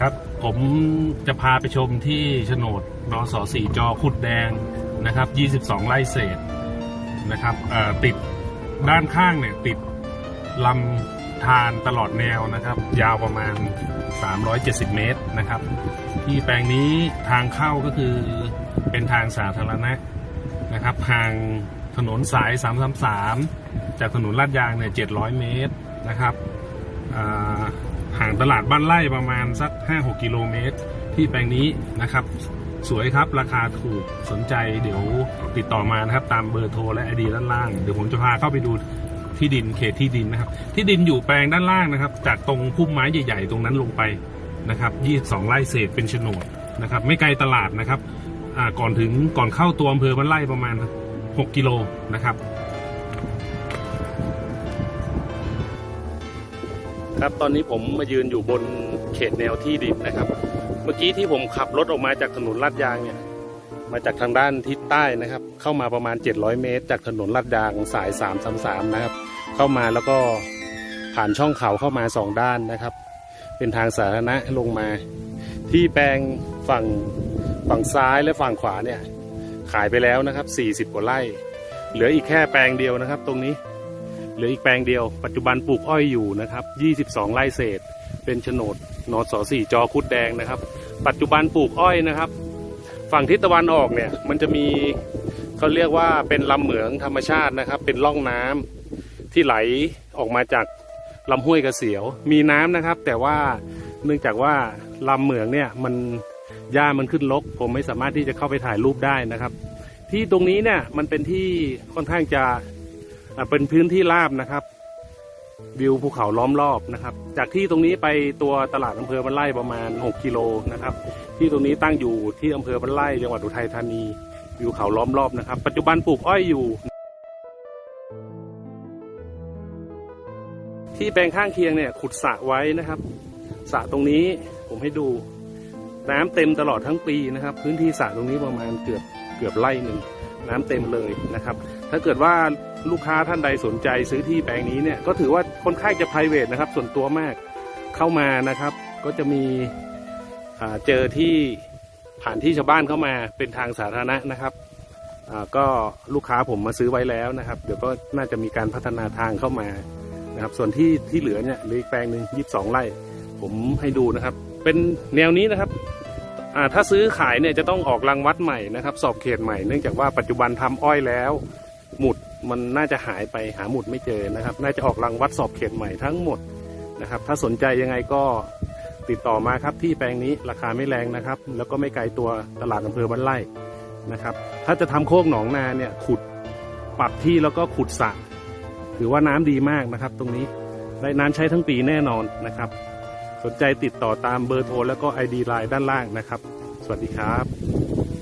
ครับ ผมจะพาไปชมที่โฉนดนสสี่จอขุดแดงนะครับ 22 ไร่เศษนะครับติดด้านข้างเนี่ยติดลำธารตลอดแนวนะครับ ยาวประมาณ 370 เมตรนะครับ ที่แปลงนี้ทางเข้าก็คือเป็นทางสาธารณะนะครับ ทางถนนสาย 333 จากถนนลาดยางเนี่ย700 เมตรนะครับ ห่างตลาดบ้านไร่ประมาณสัก 5-6 กิโลเมตร ที่แปลงนี้นะครับ สวยครับราคาถูกสนใจเดี๋ยวติดต่อมานะครับ ตามเบอร์โทรและไอดีด้านล่าง เดี๋ยวผมจะพาเข้าไปดูที่ดินเขตที่ดินนะครับ ที่ดินอยู่แปลงด้านล่างนะครับ จากตรงพุ่มไม้ใหญ่ๆ ตรงนั้นลงไปนะครับ22ไร่เศษเป็นโฉนดนะครับ ไม่ไกลตลาดนะครับก่อนถึงก่อนเข้าตัวอำเภอบ้านไร่ประมาณ 6 กิโลนะครับ ครับตอนนี้ผมมายืนอยู่บนเขตแนวที่ดินนะครับ เมื่อกี้ที่ผมขับรถออกมาจากถนนลาดยางเนี่ยมาจากทางด้านทิศใต้นะครับ เข้ามาประมาณ 700 เมตร จากถนนลาดยางสาย333นะครับ เข้ามาแล้วก็ผ่านช่องเขาเข้ามาสองด้านนะครับ เป็นทางสาธารณะลงมา ที่แปลงฝั่งฝั่งซ้ายและฝั่งขวาเนี่ยขายไปแล้วนะครับ 40 กว่าไร่ เหลืออีกแค่แปลงเดียวนะครับ ตรงนี้ เหลืออีกแปลงเดียว ปัจจุบันปลูกอ้อยอยู่นะครับ 22 ไร่เศษ เป็นโฉนดนอสอสี่จอคุดแดงนะครับ ปัจจุบันปลูกอ้อยนะครับ ฝั่งทิศตะวันออกเนี่ยมันจะมีเขาเรียกว่าเป็นลำเหมืองธรรมชาตินะครับ เป็นร่องน้ำที่ไหลออกมาจากลำห้วยกระเสียว มีน้ำนะครับ แต่ว่าเนื่องจากว่าลำเหมืองเนี่ยมันหญ้ามันขึ้นรกผมไม่สามารถที่จะเข้าไปถ่ายรูปได้นะครับ ที่ตรงนี้เนี่ยมันเป็นที่ค่อนข้างจะ เป็นพื้นที่ราบนะครับ วิวภูเขาล้อมรอบนะครับ จากที่ตรงนี้ไปตัวตลาดอำเภอบ้านไร่ประมาณ 6 กิโลนะครับ ที่ตรงนี้ตั้งอยู่ที่อำเภอบ้านไร่จังหวัดอุทัยธานีวิวเขาล้อมรอบนะครับ ปัจจุบันปลูกอ้อยอยู่ ที่แปลงข้างเคียงเนี่ยขุดสระไว้นะครับสระตรงนี้ผมให้ดู น้ำเต็มตลอดทั้งปีนะครับ พื้นที่สระตรงนี้ประมาณเกือบเกือบไร่หนึ่งน้ำเต็มเลยนะครับ ถ้าเกิดว่า ลูกค้าท่านใดสนใจซื้อที่แปลงนี้เนี่ยก็ถือว่าค่อนข้างจะ p r i v a t นะครับ ส่วนตัวมากเข้ามานะครับ ก็จะมีเจอที่ผ่านที่ชาวบ้านเข้ามาเป็นทางสาธารณะนะครับก็ลูกค้าผมมาซื้อไว้แล้วนะครับ เดี๋ยวก็น่าจะมีการพัฒนาทางเข้ามานะครับ ส่วนที่ที่เหลือเนี่ยเหลืออีกแปลงหนึ่งยีิบสองไร่ ผมให้ดูนะครับ เป็นแนวนี้นะครับถ้าซื้อขายเนี่ยจะต้องออกรังวัดใหม่นะครับ สอบเขตใหม่เนื่องจากว่าปัจจุบันทำอ้อยแล้ว หมุด มันน่าจะหายไปหาหมุดไม่เจอนะครับ น่าจะออกรังวัดสอบเขตใหม่ทั้งหมดนะครับ ถ้าสนใจยังไงก็ติดต่อมาครับที่แปลงนี้ราคาไม่แรงนะครับ แล้วก็ไม่ไกลตัวตลาดอำเภอบ้านไร่นะครับ ถ้าจะทำโคกหนองนาเนี่ยขุดปรับที่แล้วก็ขุดสระถือว่าน้ำดีมากนะครับ ตรงนี้ได้น้ำใช้ทั้งปีแน่นอนนะครับ สนใจติดต่อตามเบอร์โทรแล้วก็ ID ไลน์ด้านล่างนะครับ สวัสดีครับ